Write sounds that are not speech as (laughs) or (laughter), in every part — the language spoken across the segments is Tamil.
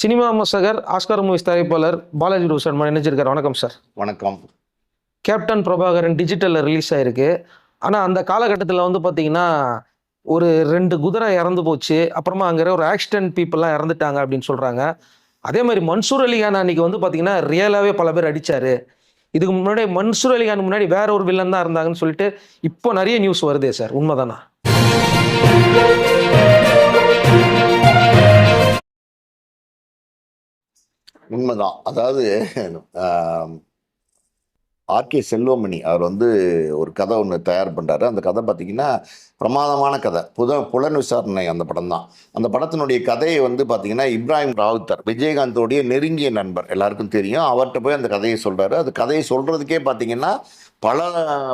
சினிமா விமர்சகர் ஆஸ்கார் மூவிஸ் தயாரிப்பாளர் பாலாஜி ரோசன் இணைஞ்சிருக்கார். வணக்கம் சார். வணக்கம். கேப்டன் பிரபாகரன் டிஜிட்டலில் ரிலீஸ் ஆயிருக்கு. ஆனால் அந்த காலகட்டத்தில் வந்து பார்த்தீங்கன்னா ஒரு ரெண்டு குதிரை இறந்து போச்சு. அப்புறமா அங்கே ஒரு ஆக்சிடென்ட் பீப்புளெலாம் இறந்துட்டாங்க அப்படின்னு சொல்கிறாங்க அதே மாதிரி மன்சூர் அலிகான் அன்னைக்கு வந்து பார்த்தீங்கன்னா ரியலாகவே பல பேர் அடிச்சாரு. இதுக்கு முன்னாடி மன்சூர் அலிகான் முன்னாடி வேற ஒரு வில்லன் தான் இருந்தாங்கன்னு சொல்லிட்டு இப்போ நிறைய நியூஸ் வருதே சார். உண்மைதானா? உண்மைதான். அதாவது ஆர்கே செல்வமணி அவர் வந்து ஒரு கதை ஒன்று தயார் பண்ணுறாரு அந்த கதை பார்த்தீங்கன்னா பிரமாதமான கதை. புத புலன் விசாரணை அந்த படம் தான் அந்த படத்தினுடைய கதையை வந்து பார்த்தீங்கன்னா இப்ராஹிம் ராவுத்தர் விஜயகாந்தோடைய நெருங்கிய நண்பர். எல்லாருக்கும் தெரியும். அவர்கிட்ட போய் அந்த கதையை சொல்கிறாரு அந்த கதையை சொல்கிறதுக்கே பார்த்தீங்கன்னா பல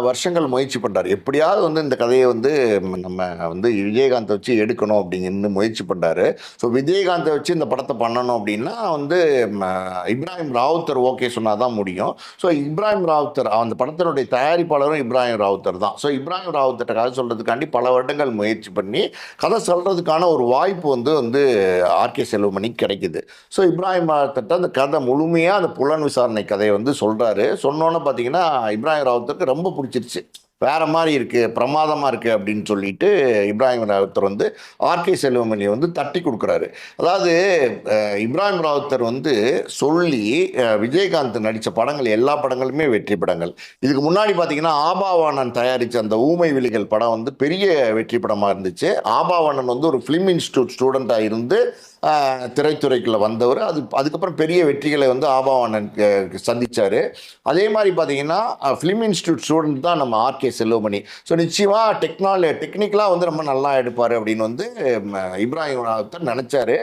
வருஷங்கள் முயற்சி பண்ணுறாரு எப்படியாவது வந்து இந்த கதையை வந்து நம்ம வந்து விஜயகாந்தை வச்சு எடுக்கணும் அப்படின்னு முயற்சி பண்ணுறாரு ஸோ விஜயகாந்தை வச்சு இந்த படத்தை பண்ணணும் அப்படின்னா வந்து இப்ராஹிம் ராவுத்தர் ஓகே சொன்னால் தான் முடியும். ஸோ இப்ராஹிம் ராவுத்தர் அந்த படத்தினுடைய தயாரிப்பாளரும் இப்ராஹிம் ராவுத்தர் தான். ஸோ இப்ராஹிம் ராவுத்தர்ட்ட கதை சொல்கிறதுக்காண்டி பல வருடங்கள் முயற்சி பண்ணி கதை சொல்கிறதுக்கான ஒரு வாய்ப்பு வந்து வந்து ஆர்கே செல்வமணிக்கு கிடைக்குது. ஸோ இப்ராஹிம் ராவுத்தர்ட்ட அந்த கதை முழுமையாக அந்த புலன் விசாரணை கதையை வந்து சொல்கிறாரு சொன்னோன்னே பார்த்தீங்கன்னா இப்ராஹிம் ராவுத்தருக்கு ரொம்ப பிடிச்சிருச்சு. வேற மாதிரி இருக்கு பிரமாதமா இருக்கு அப்படின்னு சொல்லிட்டு இப்ராஹிம் ராவுத்தர் வந்து ஆர்கே செல்வமணி வந்து தட்டி கொடுக்குறாரு. அதாவது இப்ராஹிம் ராவுத்தர் வந்து சொல்லி விஜயகாந்த் நடித்த படங்கள் எல்லா படங்களுமே வெற்றி படங்கள். இதுக்கு முன்னாடி பார்த்தீங்கன்னா ஆபாவானன் தயாரித்த அந்த ஊமை விழிகள் படம் வந்து பெரிய வெற்றி படமாக இருந்துச்சு. ஆபாவானன் வந்து ஒரு ஃபிலிம் இன்ஸ்டியூட் ஸ்டூடெண்ட்டாக இருந்து திரைத்துறைக்குள்ள வந்தவர். அது அதுக்கப்புறம் பெரிய வெற்றிகளை வந்து ஆபாவானன் சந்தித்தார் அதே மாதிரி பார்த்தீங்கன்னா ஃபிலிம் இன்ஸ்டியூட் ஸ்டூடெண்ட் தான் நம்ம ஆர்கே செல்வமணி. ஸோ நிச்சயமாக டெக்னாலஜி டெக்னிக்கலாக வந்து ரொம்ப நல்லா எடுப்பார் அப்படின்னு வந்து இப்ராஹிம் நினச்சாரு.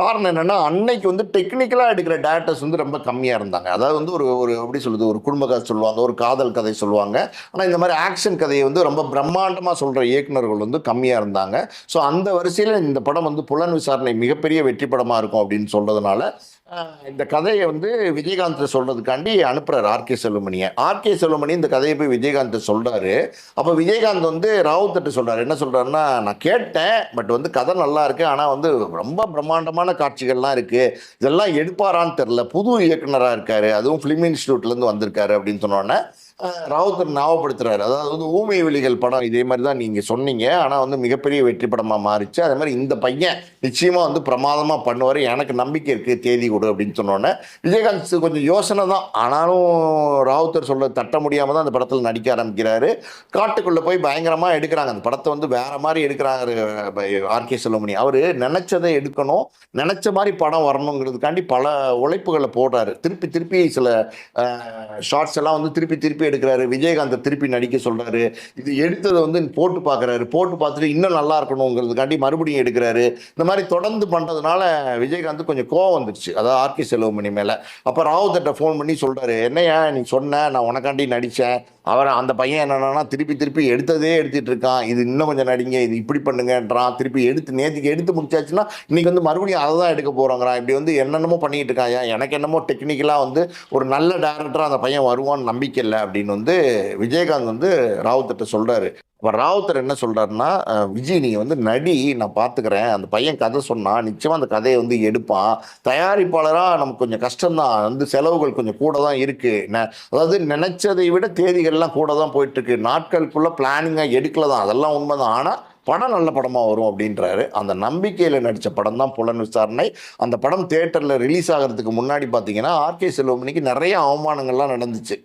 காரணம் என்னென்னா அன்னைக்கு வந்து டெக்னிக்கலாக எடுக்கிற டேரக்டர்ஸ் வந்து ரொம்ப கம்மியாக இருந்தாங்க. அதாவது வந்து ஒரு ஒரு எப்படி சொல்லுது ஒரு குடும்ப கதை சொல்லுவாங்க ஒரு காதல் கதை சொல்லுவாங்க. ஆனால் இந்த மாதிரி ஆக்ஷன் கதையை வந்து ரொம்ப பிரம்மாண்டமாக சொல்கிற இயக்குனர்கள் வந்து கம்மியாக இருந்தாங்க. ஸோ அந்த வரிசையில் இந்த படம் வந்து புலன் விசாரணை மிகப்பெரிய வெற்றி படமாக இருக்கும் அப்படின்னு சொல்கிறதுனால இந்த கதையை வந்து விஜயகாந்த் சொல்றதுக்காண்டி அனுப்புகிறார் ஆர்கே செல்வமணியை. ஆர்கே செல்வமணி இந்த கதையை போய் விஜயகாந்த் சொல்றாரு. அப்போ விஜயகாந்த் வந்து ராவுத்தட்டு சொல்றாரு. என்ன சொல்றாருன்னா நான் கேட்டேன் பட் வந்து கதை நல்லா இருக்கு. ஆனால் வந்து ரொம்ப பிரம்மாண்டமான காட்சிகள்லாம் இருக்கு. இதெல்லாம் எடுப்பாரான்னு தெரில புது இயக்குனராக இருக்காரு. அதுவும் ஃபிலிம் இன்ஸ்டியூட்லேருந்து வந்திருக்காரு. அப்படின்னு சொன்னோன்னே ராவுத்தர் ஞாபகப்படுத்துறாரு. அதாவது வந்து ஊமை விழிகள் படம் இதே மாதிரி தான் நீங்கள் சொன்னீங்க. ஆனால் வந்து மிகப்பெரிய வெற்றி படமாக மாறிச்சு. அதே மாதிரி இந்த பையன் நிச்சயமாக வந்து பிரமாதமாக பண்ணுவார். எனக்கு நம்பிக்கை இருக்குது தேதி கொடு அப்படின்னு சொன்னோன்னே. விஜயகாந்த் கொஞ்சம் யோசனை தான். ஆனாலும் ராவுத்தர் சொல்ல தட்ட முடியாமல் தான் அந்த படத்தில் நடிக்க ஆரம்பிக்கிறாரு. காட்டுக்குள்ளே போய் பயங்கரமாக எடுக்கிறாங்க. அந்த படத்தை வந்து வேற மாதிரி எடுக்கிறாங்க ஆர்கே செல்வமணி. அவர் நினச்சதை எடுக்கணும். நினச்ச மாதிரி படம் வரணுங்கிறதுக்காண்டி பல உழைப்புகளை போடுறாரு. திருப்பி திருப்பி சில ஷார்ட்ஸ் எல்லாம் வந்து திருப்பி திருப்பி எடுக்கிறாரு. விஜயகாந்தை திருப்பி நடிக்க சொல்கிறாரு இது எடுத்ததை வந்து போட்டு பார்க்குறாரு போட்டு பார்த்துட்டு இன்னும் நல்லா இருக்கணுங்கிறதுக்காண்டி மறுபடியும் எடுக்கிறாரு. இந்த மாதிரி தொடர்ந்து பண்ணுறதுனால விஜயகாந்த் கொஞ்சம் கோவம் வந்துடுச்சு அதாவது ஆர்கே செல்வமணி மேலே. அப்போ ராவுத்தர்ட்ட ஃபோன் பண்ணி சொல்கிறாரு என்னையா நீ சொன்ன நான் உனக்காண்டி நடித்தேன் அவன் அந்த பையன் என்னன்னா திருப்பி திருப்பி எடுத்ததே எடுத்துட்டு இருக்கான். இது இன்னும் கொஞ்சம் நடிங்க இது இப்படி பண்ணுங்கன்றான். திருப்பி எடுத்து நேற்றுக்கு எடுத்து முடிச்சாச்சுன்னா இன்றைக்கி வந்து மறுபடியும் அதை தான் எடுக்க போகிறோங்கிறான் இப்படி வந்து என்னென்னமோ பண்ணிகிட்டு இருக்கான் எனக்கு என்னமோ டெக்னிக்கலாக வந்து ஒரு நல்ல டேரக்டராக அந்த பையன் வருவான்னு நம்பிக்கை இல்லை அப்படின்னு வந்து விஜயகாந்த் வந்து ராவுத்தர்ட்ட சொல்கிறாரு அப்போ ராவுத்தர் என்ன சொல்கிறாருன்னா விஜய் நீங்கள் வந்து நடி நான் பார்த்துக்கிறேன் அந்த பையன் கதை சொன்னால் நிச்சயமாக அந்த கதையை வந்து எடுப்பான். தயாரிப்பாளராக நமக்கு கொஞ்சம் கஷ்டம்தான். வந்து செலவுகள் கொஞ்சம் கூட தான் இருக்குது அதாவது நினைச்சதை விட தேதிகள்லாம் கூட தான் போயிட்டுருக்கு. நாட்களுக்குள்ளே பிளானிங்காக எடுக்கல தான் அதெல்லாம் உண்மைதான். ஆனால் படம் நல்ல படமாக வரும் அப்படின்றாரு. அந்த நம்பிக்கையில் நடித்த படம் தான் புலன் விசாரணை. அந்த படம் தேட்டரில் ரிலீஸ் ஆகிறதுக்கு முன்னாடி பார்த்தீங்கன்னா ஆர்கே செல்வமணிக்கு நிறைய அவமானங்கள்லாம் நடந்துச்சு.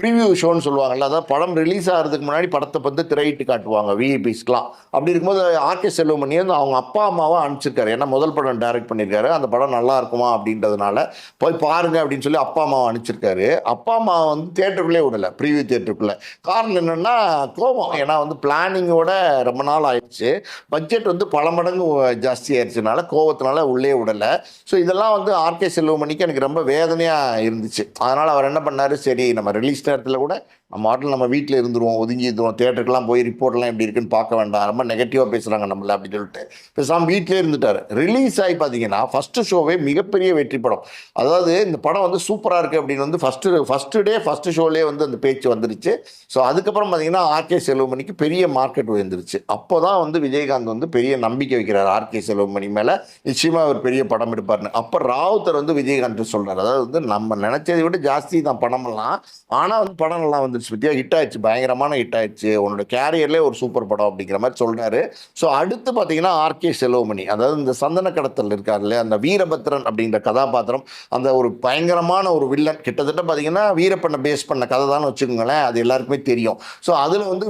ப்ரீவியூ ஷோன்னு சொல்லுவாங்கல்ல அதாவது படம் ரிலீஸ் ஆகிறதுக்கு முன்னாடி படத்தை வந்து திரையிட்டு காட்டுவாங்க விஇபிஸ்க்கெலாம் அப்படி இருக்கும்போது ஆர்கே செல்வமணி வந்து அவங்க அப்பா அம்மாவை அனுப்பிச்சிருக்காரு. ஏன்னா முதல் படம் டைரக்ட் பண்ணியிருக்காரு. அந்த படம் நல்லா இருக்குமா அப்படின்றதுனால போய் பாருங்க அப்படின்னு சொல்லி அப்பா அம்மாவை அனுப்பிச்சிருக்காரு. அப்பா அம்மா வந்து தேட்டருக்குள்ளே விடலை ப்ரீவியூ தேட்டருக்குள்ளே காரணம் என்னென்னா கோபம். ஏன்னா வந்து பிளானிங்கோட ரொம்ப நாள் ஆயிடுச்சு. பட்ஜெட் வந்து பல மடங்கு ஜாஸ்தி ஆயிடுச்சுனால கோபத்தினால உள்ளே விடலை. ஸோ இதெல்லாம் வந்து ஆர்கே செல்வமணிக்கு எனக்கு ரொம்ப வேதனையாக இருந்துச்சு. அதனால் அவர் என்ன பண்ணார்? சரி நம்ம ரிலீஸ் இடத்துல கூட நம்ம ஆட்டில் நம்ம வீட்டில் இருந்துருவோம் ஒதுங்கி இருந்துருவோம் தேட்டருக்குலாம் போய் ரிப்போர்ட்லாம் எப்படி இருக்குன்னு பார்க்க வேண்டாம். ரொம்ப நெகட்டிவாக பேசுகிறாங்க நம்மள அப்படின்னு சொல்லிட்டு. பேசாமல் வீட்டிலே இருந்துட்டார். ரிலீஸ் ஆகி பார்த்தீங்கன்னா ஃபஸ்ட்டு ஷோவே மிகப்பெரிய வெற்றி படம். அதாவது இந்த படம் வந்து சூப்பராக இருக்குது அப்படின்னு வந்து ஃபஸ்ட்டு ஃபஸ்ட்டு டே ஃபஸ்ட்டு ஷோலேயே வந்து அந்த பேச்சு வந்துருச்சு. ஸோ அதுக்கப்புறம் பார்த்தீங்கன்னா ஆர்கே செல்வமணிக்கு பெரிய மார்க்கெட் உயர்ந்துருச்சு. அப்போ தான் வந்து விஜயகாந்த் வந்து பெரிய நம்பிக்கை வைக்கிறார் ஆர்கே செல்வமணி மேலே. நிச்சயமாக அவர் பெரிய படம் எடுப்பார்னு அப்போ ராவுத்தர் வந்து விஜயகாந்த் சொல்கிறார் அதாவது வந்து நம்ம நினச்சதை விட ஜாஸ்தி தான் படமெல்லாம். ஆனால் வந்து படம் நல்லா வந்துருச்சு பத்தியா ஹிட் ஆயிடுச்சு. பயங்கரமான ஹிட் ஆயிடுச்சு. உன்னோட கேரியர்லேயே ஒரு சூப்பர் படம் அப்படிங்கிற மாதிரி சொல்கிறாரு ஸோ அடுத்து பார்த்தீங்கன்னா ஆர்கே செலோமணி அதாவது இந்த சந்தன கடத்தல் இருக்கார் இல்லையா? அந்த வீரபத்ரன் அப்படிங்கிற கதாபாத்திரம். அந்த ஒரு பயங்கரமான ஒரு வில்லன் கிட்டத்தட்ட பார்த்தீங்கன்னா வீரப்பண்ணை பேஸ் பண்ண கதை தான் வச்சுக்கோங்களேன். அது எல்லாருக்குமே தெரியும். ஸோ அதில் வந்து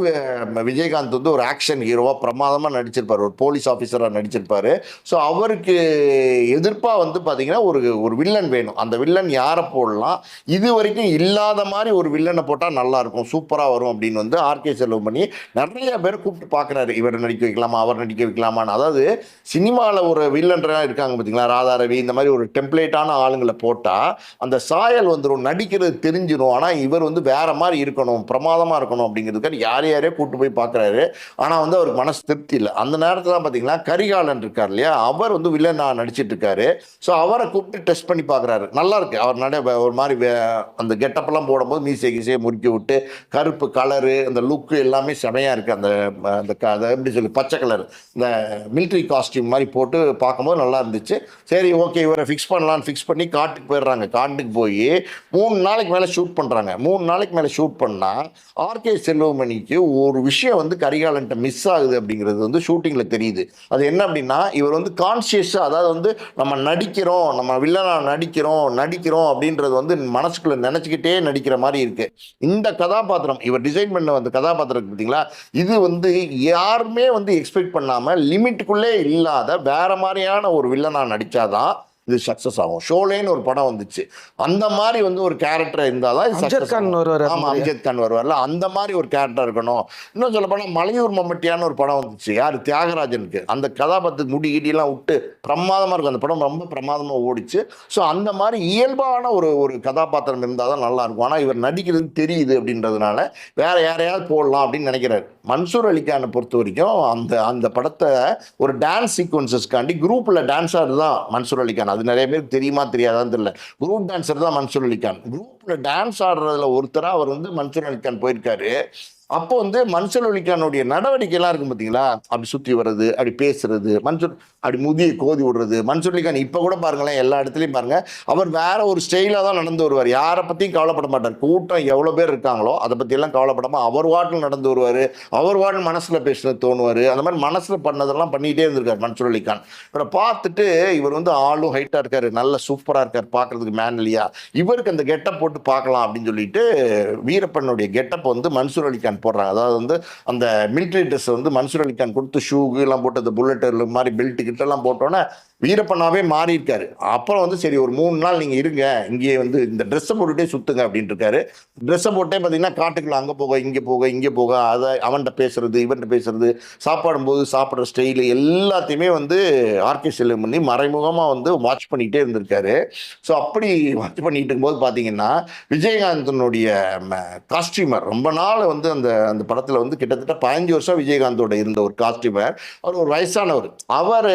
விஜயகாந்த் வந்து ஒரு ஆக்ஷன் ஹீரோவாக பிரமாதமாக நடிச்சிருப்பார். ஒரு போலீஸ் ஆஃபீஸராக நடிச்சிருப்பார். ஸோ அவருக்கு எதிர்ப்பாக வந்து பார்த்தீங்கன்னா ஒரு ஒரு வில்லன் வேணும். அந்த வில்லன் யாரை போடலாம்? இது வரைக்கும் இல்லாத மாதிரி ஒரு வில்லனை போட்டால் நல்லா இருக்கும் சூப்பராக வரும் அப்படின்னு வந்து ஆர்கே செல்வமணி நிறைய பேர் கூப்பிட்டு பார்க்குறாரு. இவர் நடிக்க வைக்கலாமா அவர் நடிக்க வைக்கலாமான்னு. அதாவது சினிமாவில் ஒரு வில்லன்றாக இருக்காங்க பார்த்தீங்களா ராதா ரவி இந்த மாதிரி ஒரு டெம்ப்ளேட்டான ஆளுங்களை போட்டால் அந்த சாயல் வந்துடும் நடிக்கிறது தெரிஞ்சிடும் ஆனால் இவர் வந்து வேற மாதிரி இருக்கணும் பிரமாதமாக இருக்கணும் அப்படிங்கிறதுக்காக யார் யாரையோ கூப்பிட்டு போய் பார்க்குறாரு. ஆனால் வந்து அவருக்கு மனசு திருப்தி இல்லை. அந்த நேரத்தில் பார்த்தீங்கன்னா கரிகாலன் இருக்கார் இல்லையா அவர் வந்து வில்லனாக நடிச்சிட்டு இருக்காரு. ஸோ அவரை கூப்பிட்டு டெஸ்ட் பண்ணி பார்க்குறாரு. நல்லா இருக்கு. அவர் நட ஒரு மாதிரி வே- அந்த கெட்டப்பெல்லாம் போடும்போது மீசை கீசையை முறுக்கி விட்டு கருப்பு கலரு அந்த லுக்கு எல்லாமே செமையாக இருக்குது அந்த அந்த க- அதை எப்படி சொல்லி பச்சை கலர் இந்த மிலிட்ரி காஸ்டியூம் மாதிரி போட்டு பார்க்கும்போது நல்லா இருந்துச்சு. சரி ஓகே இவரை ஃபிக்ஸ் பண்ணலாம்னு ஃபிக்ஸ் பண்ணி காட்டுக்கு போயிடுறாங்க. காட்டுக்கு போய் மூணு நாளைக்கு மேலே ஷூட் பண்ணுறாங்க மூணு நாளைக்கு மேலே ஷூட் பண்ணால் ஆர்கே செல்வமணிக்கு ஒரு விஷயம் வந்து கரிகாலன்ட்ட மிஸ் ஆகுது அப்படிங்கிறது வந்து ஷூட்டிங்கில் தெரியுது. அது என்ன அப்படின்னா இவர் வந்து கான்சியஸாக அதாவது வந்து நம்ம நடிக்கிறோம் நம்ம வில்லனா நடிக்கிறோம் நடிக்கிறோம் அப்படின்றது வந்து மனசுக்குள்ளே நினச்சிக்கிட்டே நடிக்கிற மாதிரி இருக்குது இந்த கதாபாத்திரம் இவர் டிசைன் பண்ண வந்து கதாபாத்திரம் பார்த்தீங்களா? இது வந்து யாருமே வந்து எக்ஸ்பெக்ட் பண்ணாமல் லிமிட்டுக்குள்ளே இல்லாத வேற மாதிரியான ஒரு வில்லனாக நடித்தாதான் இது சக்ஸஸ் ஆகும். ஷோலேன்னு ஒரு படம் வந்துச்சு. அந்த மாதிரி வந்து ஒரு கேரக்டர் இருந்தால் தான் அம்ஜத் கான். வருவார் ஆமா அம்ஜத் கான் வருவார்ல. அந்த மாதிரி ஒரு கேரக்டர் இருக்கணும். இன்னும் சொல்ல போனால் மலையூர் மம்மட்டியான்னு ஒரு படம் வந்துச்சு. யார்? தியாகராஜனுக்கு. அந்த கதாபாத்திரத்துக்கு முடி கிடியெல்லாம் விட்டு பிரமாதமாக இருக்கும். அந்த படம் ரொம்ப பிரமாதமாக ஓடிச்சு. ஸோ அந்த மாதிரி இயல்பான ஒரு ஒரு கதாபாத்திரம் இருந்தால் தான் நல்லா இருக்கும் ஆனால் இவர் நடிக்கிறது தெரியுது அப்படின்றதுனால வேற யாரையாவது போடலாம் அப்படின்னு நினைக்கிறாரு. மன்சூர் அலிகானை பொறுத்த வரைக்கும் அந்த அந்த படத்தை ஒரு டான்ஸ் சீக்வன்சஸ்க்காண்டி குரூப்பில் டான்ஸ் ஆடுறது தான் மன்சூர் அலிகான். அது நிறைய பேருக்கு தெரியுமா தெரியாதான்னு தெரியல. குரூப் டான்ஸர் தான் மன்சூர் அலிகான். குரூப்பில் டான்ஸ் ஆடுறதுல ஒருத்தராக அவர் வந்து மன்சூர் அலிகான் போயிருக்காரு. அப்போ வந்து மன்சூர் அலிகானுடைய நடவடிக்கைலாம் இருக்கும் பார்த்தீங்களா அப்படி சுற்றி வர்றது அப்படி பேசுறது மன்சூர் அப்படி முதியை கோதி விடுறது மன்சூர் அலிகான் இப்போ கூட பாருங்களேன் எல்லா இடத்துலையும் பாருங்க அவர் வேற ஒரு ஸ்டைலாக தான் நடந்து வருவார். யாரை பற்றியும் கவலைப்பட மாட்டார். கூட்டம் எவ்வளோ பேர் இருக்காங்களோ அதை பற்றியெல்லாம் கவலைப்படாமல் அவர் வாட்டில் நடந்து வருவார். அவர் வாட்டில் மனசில் பேசுறது தோணுவார். அந்த மாதிரி மனசில் பண்ணதெல்லாம் பண்ணிகிட்டே இருந்திருக்கார் மன்சூர் அலிகான் இவரை பார்த்துட்டு இவர் வந்து ஆளும் ஹைட்டாக இருக்கார் நல்ல சூப்பராக இருக்கார் பார்க்கறதுக்கு மேன்லியா இவருக்கு அந்த கெட்டப் போட்டு பார்க்கலாம் அப்படின்னு சொல்லிட்டு வீரப்பனுடைய கெட்டப் வந்து மன்சூர் அலிகான் போடுறாங்க. அதாவது வந்து அந்த மிலிட்ரி ட்ரெஸ் வந்து மன்சூர் அலிகான் கொடுத்து ஷூ எல்லாம் போட்டு அந்த புல்லட் மாதிரி பெல்ட் கிட்டெல்லாம் போட்டோன்னே வீரப்பண்ணாவே மாறி இருக்காரு அப்புறம் வந்து சரி ஒரு மூணு நாள் நீங்கள் இருங்க இங்கேயே வந்து இந்த ட்ரெஸ்ஸை போட்டுகிட்டே சுற்றுங்க அப்படின்ட்டு இருக்காரு ட்ரெஸ்ஸை போட்டே பார்த்தீங்கன்னா காட்டுக்குள்ள அங்கே போக இங்கே போக இங்கே போக அதை அவன்கிட்ட பேசுறது இவன்கிட்ட பேசுறது சாப்பாடும்போது சாப்பிட்ற ஸ்டைலு எல்லாத்தையுமே வந்து ஆர்கே பண்ணி மறைமுகமாக வந்து வாட்ச் பண்ணிகிட்டே இருந்திருக்காரு. ஸோ அப்படி வாட்ச் பண்ணிட்டு இருக்கும்போது பார்த்தீங்கன்னா விஜயகாந்தனுடைய காஸ்டியூமர் ரொம்ப நாள் வந்து அந்த அந்த படத்தில் வந்து கிட்டத்தட்ட பதினஞ்சு வருஷம் விஜயகாந்தோட இருந்த ஒரு காஸ்டியூமர் அவர் ஒரு வயசானவர். அவர்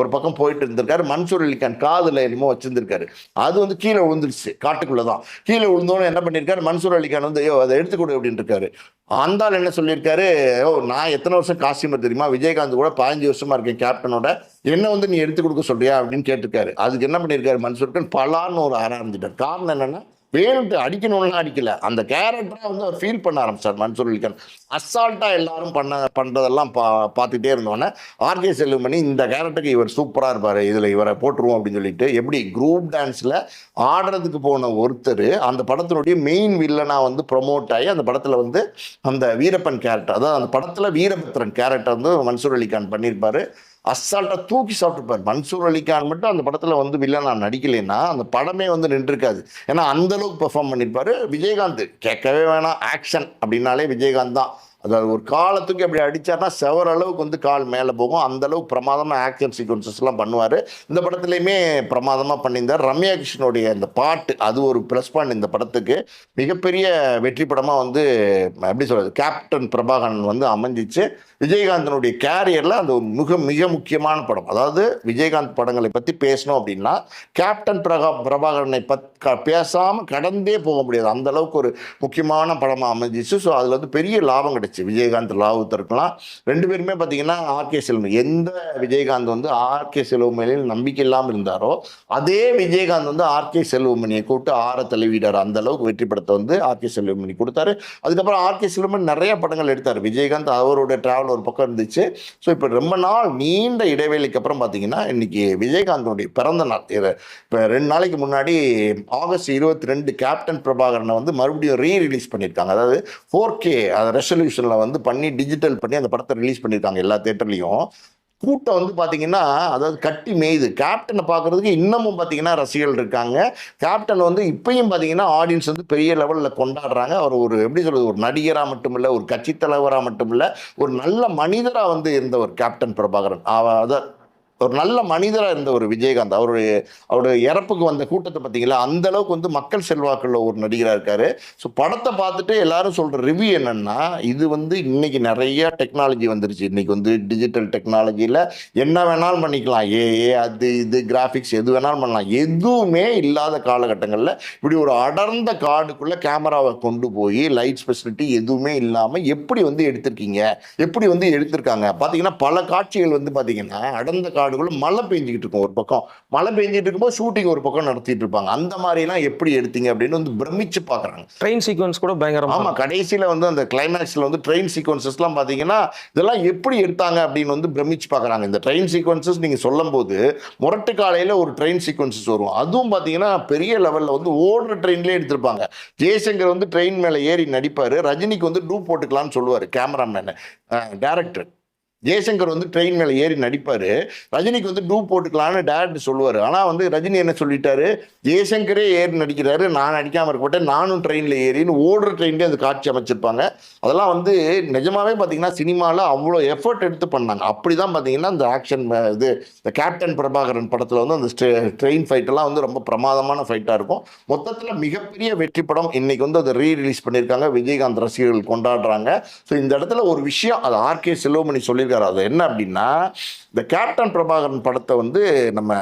ஒரு பக்கம் போயிட்டு இருந்திருக்காரு மன்சூர் அலிகான் காதில் என்னமோ வச்சிருந்திருக்காரு. அது வந்து கீழே விழுந்துருச்சு காட்டுக்குள்ளே தான் கீழே விழுந்தோன்னு என்ன பண்ணியிருக்காரு மன்சூர் அலிகான் வந்து ஐயோ அதை எடுத்துக்கொடு அப்படின்னு இருக்காரு அந்த என்ன சொல்லியிருக்காரு ஓ நான் எத்தனை வருஷம் காஸ்டியூமர் தெரியுமா? விஜயகாந்த் கூட பதினஞ்சு வருஷமா இருக்கேன் கேப்டனோட. என்ன வந்து நீ எடுத்து கொடுக்க சொல்றியா அப்படின்னு கேட்டிருக்காரு. அதுக்கு என்ன பண்ணியிருக்காரு மன்சூர்கன் பலான்னு ஒரு ஆரம்பிச்சிட்டார் காரணம் என்னன்னா வேணுட்டு அடிக்கணும்லாம் அடிக்கல. அந்த கேரக்டரை வந்து அவர் ஃபீல் பண்ண ஆரம்பிச்சார் மன்சூர் அலிகான். அசால்ட்டாக எல்லாரும் பண்ண பண்ணுறதெல்லாம் பா பார்த்துட்டே இருந்தோன்னே ஆர்கே செல்வமணி இந்த கேரக்டருக்கு இவர் சூப்பராக இருப்பார் இதில் இவரை போட்டுருவோம் அப்படின்னு சொல்லிட்டு எப்படி குரூப் டான்ஸில் ஆடுறதுக்கு போன ஒருத்தர் அந்த படத்தினுடைய மெயின் வில்லனாக வந்து ப்ரொமோட் ஆகி அந்த படத்தில் வந்து அந்த வீரப்பன் கேரக்டர் அதாவது அந்த படத்தில் வீரபத்ரன் கேரக்டர் வந்து மன்சூர் அலிகான் பண்ணியிருப்பார். அசால்ட்டாக தூக்கி சாப்பிட்டுருப்பார். மன்சூர் அலிகான் மட்டும் அந்த படத்தில் வந்து வில்லனா நடிக்கலைன்னா அந்த படமே வந்து நின்றுருக்காது. ஏன்னா அந்த அளவுக்கு பெர்ஃபார்ம் பண்ணியிருப்பாரு விஜயகாந்த். கேட்கவே வேணாம் ஆக்ஷன் அப்படின்னாலே விஜயகாந்த் தான். அதாவது ஒரு காலத்துக்கு அப்படி அடித்தார்னா செவரளவுக்கு வந்து கால் மேலே போகும். அந்தளவு பிரமாதமாக ஆக்ஷன் சீக்வன்சஸ்லாம் பண்ணுவார். இந்த படத்துலையுமே பிரமாதமாக பண்ணியிருந்தார். ரம்யா கிருஷ்ணனுடைய இந்த பாட்டு அது ஒரு ப்ளஸ் பாயிண்ட் இந்த படத்துக்கு. மிகப்பெரிய வெற்றி படமாக வந்து எப்படி சொல்கிறது கேப்டன் பிரபாகரன் வந்து அமைஞ்சிச்சு. விஜயகாந்தனுடைய கேரியரில் அந்த ஒரு மிக மிக முக்கியமான படம். அதாவது விஜயகாந்த் படங்களை பற்றி பேசணும் அப்படின்னா கேப்டன் பிரகா பிரபாகரனை பற்றி க பேசாமல் கடந்தே போக முடியாது. அந்த அளவுக்கு ஒரு முக்கியமான படமாக அமைஞ்சிச்சு. ஸோ அதில் வந்து பெரிய லாபம் கிடச்சி. விஜயகாந்த் லாபத்திற்கெல்லாம் ரெண்டு பேருமே பார்த்தீங்கன்னா ஆர்கே செல்வம். எந்த விஜயகாந்த் வந்து ஆர்கே செல்வமணியில் நம்பிக்கை இல்லாமல் இருந்தாரோ அதே விஜயகாந்த் வந்து ஆர்கே செல்வமணியை கூப்பிட்டு ஆற தலைவிடார் அந்த அளவுக்கு வெற்றி படத்தை வந்து ஆர்கே செல்வமணி கொடுத்தாரு. அதுக்கப்புறம் ஆர்கே செல்வமணி நிறைய படங்கள் எடுத்தார். விஜயகாந்த் அவரோட டிராவல் ஒரு பக்கம் இருந்துச்சு. ஸோ இப்போ ரொம்ப நாள் நீண்ட இடைவேளைக்கு அப்புறம் பார்த்தீங்கன்னா இன்னைக்கு விஜயகாந்தனுடைய பிறந்த நாள். இப்போ ரெண்டு நாளைக்கு முன்னாடி ஆகஸ்ட் இருபத்தி ரெண்டு கேப்டன் பிரபாகரனை வந்து மறுபடியும் ரீ ரிலீஸ் பண்ணியிருக்காங்க. அதாவது ஃபோர் கே ரெசல்யூஷனில் வந்து பண்ணி டிஜிட்டல் பண்ணி அந்த படத்தை ரிலீஸ் பண்ணியிருக்காங்க எல்லா தேட்டர்லையும் கூட்டம் வந்து பார்த்தீங்கன்னா அதாவது கட்டி மேய்து. கேப்டனை பார்க்குறதுக்கு இன்னமும் பார்த்தீங்கன்னா ரசிகர்கள் இருக்காங்க. கேப்டன் வந்து இப்பயும் பார்த்தீங்கன்னா ஆடியன்ஸ் வந்து பெரிய லெவலில் கொண்டாடுறாங்க. அவர் ஒரு எப்படி சொல்கிறது ஒரு நடிகராக மட்டும் இல்லை ஒரு கட்சித் தலைவராக மட்டும் இல்லை ஒரு நல்ல மனிதராக வந்து இருந்தவர் கேப்டன் பிரபாகரன். அவ- ஒரு நல்ல மனிதராக இருந்த ஒரு விஜயகாந்த். அவருடைய அவருடைய இறப்புக்கு வந்த கூட்டத்தை பார்த்தீங்களா அந்த அளவுக்கு வந்து மக்கள் செல்வாக்குள்ள ஒரு நடிகராக இருக்காரு. ஸோ படத்தை பார்த்துட்டு எல்லாரும் சொல்கிற ரிவ்யூ என்னன்னா இது வந்து இன்னைக்கு நிறைய டெக்னாலஜி வந்துருச்சு. இன்னைக்கு வந்து டிஜிட்டல் டெக்னாலஜியில் என்ன வேணாலும் பண்ணிக்கலாம். ஏ ஏ அது இது கிராஃபிக்ஸ் எது வேணாலும் பண்ணலாம். எதுவுமே இல்லாத காலகட்டங்களில் இப்படி ஒரு அடர்ந்த காடுக்குள்ளே கேமராவை கொண்டு போய் லைட் ஃபெசிலிட்டி எதுவுமே இல்லாமல் எப்படி வந்து எடுத்திருக்கீங்க? எப்படி வந்து எடுத்திருக்காங்க? பார்த்தீங்கன்னா பல காட்சிகள் வந்து பார்த்தீங்கன்னா அடர்ந்த காடுக்குள்ள மழை பெஞ்சிக்கிட்டு இருக்கும் ஒரு பக்கம். மழை பெஞ்சிட்டு இருக்கும்போது ஷூட்டிங் ஒரு பக்கம் நடத்திட்டு இருப்பாங்க. அந்த மாதிரிலாம் எப்படி எடுத்தீங்க அப்படின்னு வந்து பிரமிச்சு பார்க்குறாங்க. ட்ரெயின் சீக்வன்ஸ் கூட பயங்கரமா ஆமா கடைசியில வந்து அந்த கிளைமேக்ஸ்ல வந்து ட்ரெயின் சீக்வன்சஸ்லாம் பாத்தீங்கன்னா இதெல்லாம் எப்படி எடுத்தாங்க அப்படின்னு வந்து பிரமிச்சு பார்க்கறாங்க. இந்த ட்ரெயின் சீக்வன்சஸ் நீங்க சொல்லும்போது முரட்டு காலையில ஒரு ட்ரெயின் சீக்வன்சஸ் வரும். அதுவும் பாத்தீங்கன்னா பெரிய லெவல்ல வந்து ஓடுற ட்ரெயின்லேயே எடுத்திருப்பாங்க. ஜெய்சங்கர் வந்து ட்ரெயின் மேல ஏறி நடிப்பாரு. ரஜினிக்கு வந்து டூ போட்டுக்கலாம்னு சொல்லுவாரு கேமராமேன் டேரக்டர் ஜெய்சங்கர் வந்து ட்ரெயின் மேலே ஏறி நடிப்பார். ரஜினிக்கு வந்து டூ போட்டுக்கலான்னு டேரக்டர் சொல்லுவார். ஆனால் வந்து ரஜினி என்ன சொல்லிட்டாரு? ஜெய்சங்கரே ஏறி நடிக்கிறாரு. நான் நடிக்காமல் இருக்க மாட்டேன். நானும் ட்ரெயினில் ஏறின்னு ஓடுற ட்ரெயின்லேயே அந்த காட்சி அமைச்சிருப்பாங்க. அதெல்லாம் வந்து நிஜமாவே பார்த்தீங்கன்னா சினிமாவில் அவ்வளோ எஃபர்ட் எடுத்து பண்ணாங்க. அப்படி தான் பார்த்தீங்கன்னா அந்த ஆக்ஷன் இது இந்த கேப்டன் பிரபாகரன் படத்தில் வந்து அந்த ட்ரெயின் ஃபைட்டெல்லாம் வந்து ரொம்ப பிரமாதமான ஃபைட்டாக இருக்கும். மொத்தத்தில் மிகப்பெரிய வெற்றி படம் இன்னைக்கு வந்து அதை ரீ ரிலீஸ் பண்ணியிருக்காங்க. விஜயகாந்த் ரசிகர்கள் கொண்டாடுறாங்க. ஸோ இந்த இடத்துல ஒரு விஷயம் அது ஆர்கே செல்வமணி சொல்லியிருக்காரு. அது என்ன அப்படின்னா இந்த கேப்டன் பிரபாகரன் படத்தை வந்து நம்ம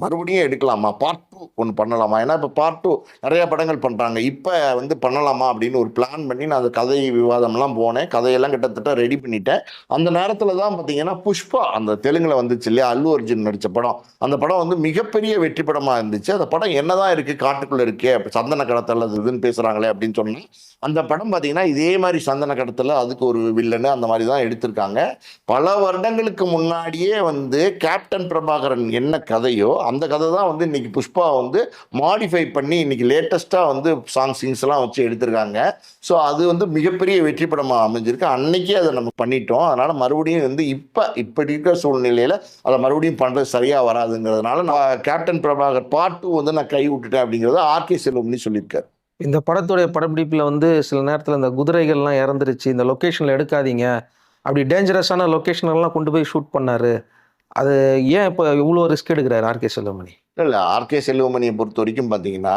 மறுபடியும் எடுக்கலாமா? பார்ட் டூ ஒன்று பண்ணலாமா? ஏன்னா இப்போ பார்ட் டூ நிறையா படங்கள் பண்ணுறாங்க இப்போ வந்து பண்ணலாமா அப்படின்னு ஒரு பிளான் பண்ணி நான் அந்த கதை விவாதம்லாம் போனேன். கதையெல்லாம் கிட்டத்தட்ட ரெடி பண்ணிட்டேன். அந்த நேரத்தில் தான் பார்த்தீங்கன்னா புஷ்பா அந்த தெலுங்கில் வந்துச்சு இல்லையா? அல்லு அர்ஜுன் நடித்த படம். அந்த படம் வந்து மிகப்பெரிய வெற்றி படமாக இருந்துச்சு. அந்த படம் என்னதான் இருக்குது காட்டுக்குள்ளே இருக்கே. சந்தன கடத்தல் அது இதுன்னு பேசுகிறாங்களே அப்படின்னு சொன்னேன். அந்த படம் பார்த்தீங்கன்னா இதே மாதிரி சந்தன கடத்தல் அதுக்கு ஒரு வில்லனு அந்த மாதிரி தான் எடுத்திருக்காங்க. பல வருடங்களுக்கு முன்னாடியே வந்து கேப்டன் பிரபாகரன் என்ன கதையோ அந்த கதை தான் வந்து இன்னைக்கு புஷ்பா வந்து மாடிஃபை பண்ணி இன்னைக்கு லேட்டஸ்ட்டாக வந்து சாங் சிங்ஸ்லாம் வச்சு எடுத்திருக்காங்க. ஸோ அது வந்து மிகப்பெரிய வெற்றி படமாக அமைஞ்சிருக்கு. அன்னைக்கே அதை நம்ம பண்ணிட்டோம். அதனால் மறுபடியும் வந்து இப்போ இப்படி இருக்கிற சூழ்நிலையில் அதை மறுபடியும் பண்ணுறது சரியாக வராதுங்கிறதுனால நான் கேப்டன் பிரபாகர் பார்ட் டூ வந்து நான் கை விட்டுட்டேன் அப்படிங்கிறத ஆர்கே செல்வம்னு சொல்லியிருக்காரு. இந்த படத்துடைய படப்பிடிப்பில் வந்து சில நேரத்தில் இந்த குதிரைகள்லாம் இறந்துருச்சு. இந்த லொக்கேஷனில் எடுக்காதீங்க. அப்படி டேஞ்சரஸான லொக்கேஷனெல்லாம் கொண்டு போய் ஷூட் பண்ணார். அது ஏன் இப்போ இவ்வளோ ரிஸ்க் எடுக்கிறார் ஆர்கே செல்வமணி? இல்லை ஆர்கே செல்வமணியை பொறுத்த வரைக்கும் பார்த்தீங்கன்னா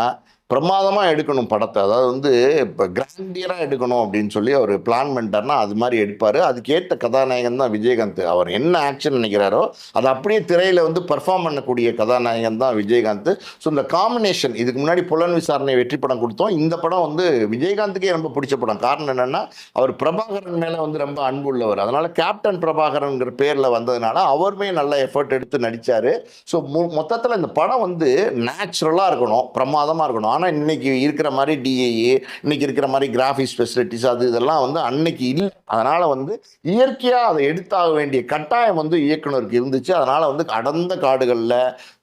பிரமாதமாக எடுக்கணும் படத்தை. அதாவது வந்து இப்போ கிராண்டியராக எடுக்கணும் அப்படின்னு சொல்லி அவர் பிளான் பண்ணிட்டாருன்னா அது மாதிரி எடுப்பார். அதுக்கேற்ற கதாநாயகன் தான் விஜயகாந்த். அவர் என்ன ஆக்ஷன் நினைக்கிறாரோ அதை அப்படியே திரையில் வந்து பெர்ஃபார்ம் பண்ணக்கூடிய கதாநாயகன் தான் விஜயகாந்த். ஸோ இந்த காம்பினேஷன் இதுக்கு முன்னாடி புலன் விசாரணை வெற்றி படம் கொடுத்தோம். இந்த படம் வந்து விஜயகாந்துக்கே ரொம்ப பிடிச்ச படம். காரணம் என்னென்னா அவர் பிரபாகரன் மேலே வந்து ரொம்ப அன்பு உள்ளவர். அதனால் கேப்டன் பிரபாகரன்ங்கிற பேரில் வந்ததுனால அவருமே நல்ல எஃபர்ட் எடுத்து நடித்தார் ஸோ மொத்தத்தில் இந்த படம் வந்து நேச்சுரலாக இருக்கணும். பிரமாதமாக இருக்கணும். ஆனால் இன்னைக்கு இருக்கிற மாதிரி டிஏஏ இன்னைக்கு இருக்கிற மாதிரி கிராஃபிக்ஸ் ஃபெசிலிட்டிஸ் அது இதெல்லாம் வந்து அன்னைக்கு இல்லை. அதனால் வந்து இயற்கையாக அதை எடுத்தாக வேண்டிய கட்டாயம் வந்து இயக்குனருக்கு இருந்துச்சு. அதனால் வந்து கடந்த காடுகளில்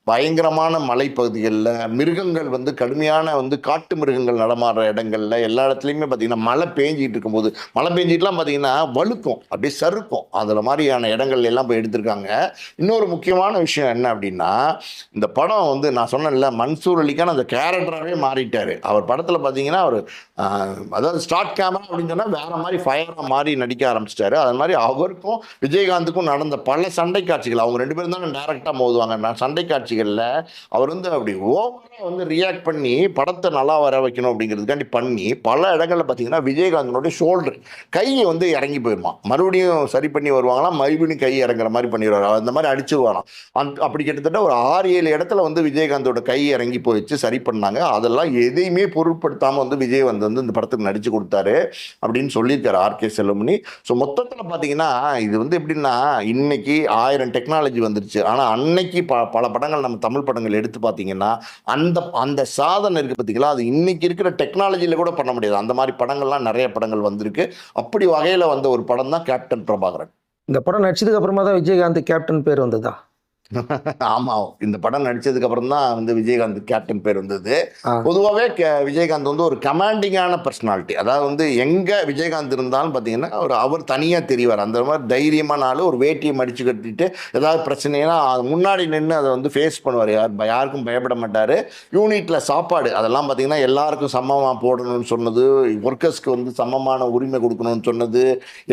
பயங்கரமான மலைப்பகுதிகளில் மிருகங்கள் வந்து கடுமையான வந்து காட்டு மிருகங்கள் நடமாடுற இடங்கள்ல எல்லா இடத்துலையுமே பார்த்தீங்கன்னா மழை பேஞ்சிட்டு இருக்கும்போது மழை பேஞ்சிட்டுலாம் பார்த்தீங்கன்னா வழுக்கும் அப்படியே சறுக்கும். அதில் மாதிரியான இடங்கள் எல்லாம் போய் எடுத்திருக்காங்க. இன்னொரு முக்கியமான விஷயம் என்ன அப்படின்னா இந்த படம் வந்து நான் சொன்னேன்ல மன்சூர் அலிக்கான அந்த கேரக்டராகவே மாறிட்டார். அவர் படத்தில் பார்த்தீங்கன்னா அவர் அதாவது ஸ்டார்ட் கேமரா அப்படின்னு சொன்னால் வேற மாதிரி ஃபயராக மாறி நடிக்க ஆரம்பிச்சிட்டாரு. அது மாதிரி அவருக்கும் விஜயகாந்துக்கும் நடந்த பல சண்டை காட்சிகள் அவங்க ரெண்டு பேரும் தான் டேரெக்டாக மோதுவாங்க நான் சண்டை காட்சிகளில் அவர் வந்து அப்படி ஓவராக வந்து ரியாக்ட் பண்ணி படத்தை நல்லா வர வைக்கணும் அப்படிங்கிறதுக்காண்டி பண்ணி பல இடங்களில் பார்த்தீங்கன்னா விஜயகாந்தனுடைய ஷோல்டர் கை வந்து இறங்கி போயிருமா. மறுபடியும் சரி பண்ணி வருவாங்களாம் மறுபடியும் கை இறங்குற மாதிரி பண்ணிடுவாங்க அந்த மாதிரி அடிச்சுருவாராம் அந்த அப்படி கிட்டத்தட்ட ஒரு ஆறு ஏழு இடத்துல வந்து விஜயகாந்தோட கை இறங்கி போயிடுச்சு சரி பண்ணாங்க. அதெல்லாம் எதையுமே பொருட்படுத்தாமல் வந்து விஜய் வந்து வந்து இந்த படத்துக்கு நடிச்சு கொடுத்தாரு அப்படின்னு சொல்லியிருக்காரு ஆர்கே செல்வமணி. ஸோ மொத்தத்தில் பார்த்தீங்கன்னா இது வந்து எப்படின்னா இன்னைக்கு ஆயிரம் டெக்னாலஜி வந்துருச்சு. ஆனால் அன்னைக்கு ப பல படங்கள் நம்ம தமிழ் படங்கள் எடுத்து பார்த்தீங்கன்னா அந்த அந்த சாதனை இருக்குது பார்த்தீங்களா? அது இன்னைக்கு இருக்கிற டெக்னாலஜியில் கூட பண்ண முடியாது. அந்த மாதிரி படங்கள்லாம் நிறைய படங்கள் வந்திருக்கு. அப்படி வகையில் வந்த ஒரு படம் தான் கேப்டன் பிரபாகரன் இந்த படம் நடிச்சதுக்கு அப்புறமா தான் விஜயகாந்த் கேப்டன் பேர் வந்ததா? (laughs) ஆமாம் இந்த படம் நடிச்சதுக்கு அப்புறம் தான் வந்து விஜயகாந்த் கேப்டன் பேர் வந்தது. பொதுவாகவே விஜயகாந்த் வந்து ஒரு கமாண்டிங்கான பர்சனாலிட்டி அதாவது வந்து எங்கே விஜயகாந்த் இருந்தாலும் பார்த்தீங்கன்னா ஒரு அவர் தனியாக தெரியவார் அந்த மாதிரி தைரியமான ஆளு ஒரு வேட்டியை மடிச்சு கட்டிட்டு ஏதாவது பிரச்சனைனா முன்னாடி நின்று அதை வந்து ஃபேஸ் பண்ணுவார். யார் யாருக்கும் பயப்பட மாட்டார். யூனிட்டில் சாப்பாடு அதெல்லாம் பார்த்தீங்கன்னா எல்லாருக்கும் சமமாக போடணும்னு சொன்னது ஒர்க்கர்ஸ்க்கு வந்து சமமான உரிமை கொடுக்கணும்னு சொன்னது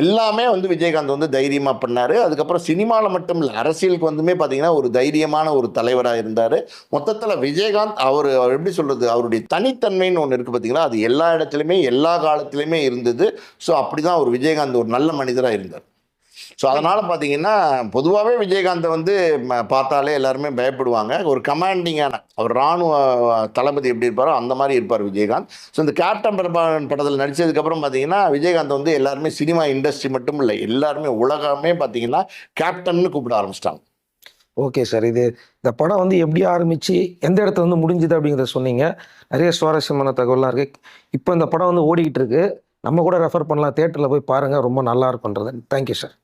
எல்லாமே வந்து விஜயகாந்த் வந்து தைரியமாக பண்ணார். அதுக்கப்புறம் சினிமாவில் மட்டும் இல்லை அரசியலுக்கு வந்துமே பார்த்தீங்கன்னா ஒரு தைரியமான ஒரு தலைவராக இருந்தார். மொத்தத்தில் விஜயகாந்த் அவர் அவர் எப்படி சொல்கிறது அவருடைய தனித்தன்மைன்னு ஒன்று இருக்குது பார்த்தீங்களா அது எல்லா இடத்துலையுமே எல்லா காலத்துலையுமே இருந்தது. ஸோ அப்படி தான் அவர் விஜயகாந்த் ஒரு நல்ல மனிதராக இருந்தார். ஸோ அதனால் பார்த்தீங்கன்னா பொதுவாகவே விஜயகாந்தை வந்து பார்த்தாலே எல்லாருமே பயப்படுவாங்க. ஒரு கமாண்டிங்கான அவர் இராணுவ தளபதி எப்படி இருப்பாரோ அந்த மாதிரி இருப்பார் விஜயகாந்த். ஸோ இந்த கேப்டன் பிரபாகரன் படத்தில் நடித்ததுக்கப்புறம் பார்த்தீங்கன்னா விஜயகாந்த் வந்து எல்லாருமே சினிமா இண்டஸ்ட்ரி மட்டும் இல்லை எல்லாருமே உலகமே பார்த்தீங்கன்னா கேப்டன்னு கூப்பிட ஆரம்பிச்சிட்டாங்க. ஓகே சார் இது இந்த படம் வந்து எப்படி ஆரம்பிச்சு எந்த இடத்துல வந்து முடிஞ்சுது அப்படிங்கிறத சொன்னீங்க. நிறைய சுவாரஸ்யமான தகவலாம் இருக்கு. இப்போ இந்த படம் வந்து ஓடிக்கிட்டு இருக்கு. நம்ம கூட ரெஃபர் பண்ணலாம். தேட்டரில் போய் பாருங்க. ரொம்ப நல்லா இருக்குன்றது தேங்க்யூ சார்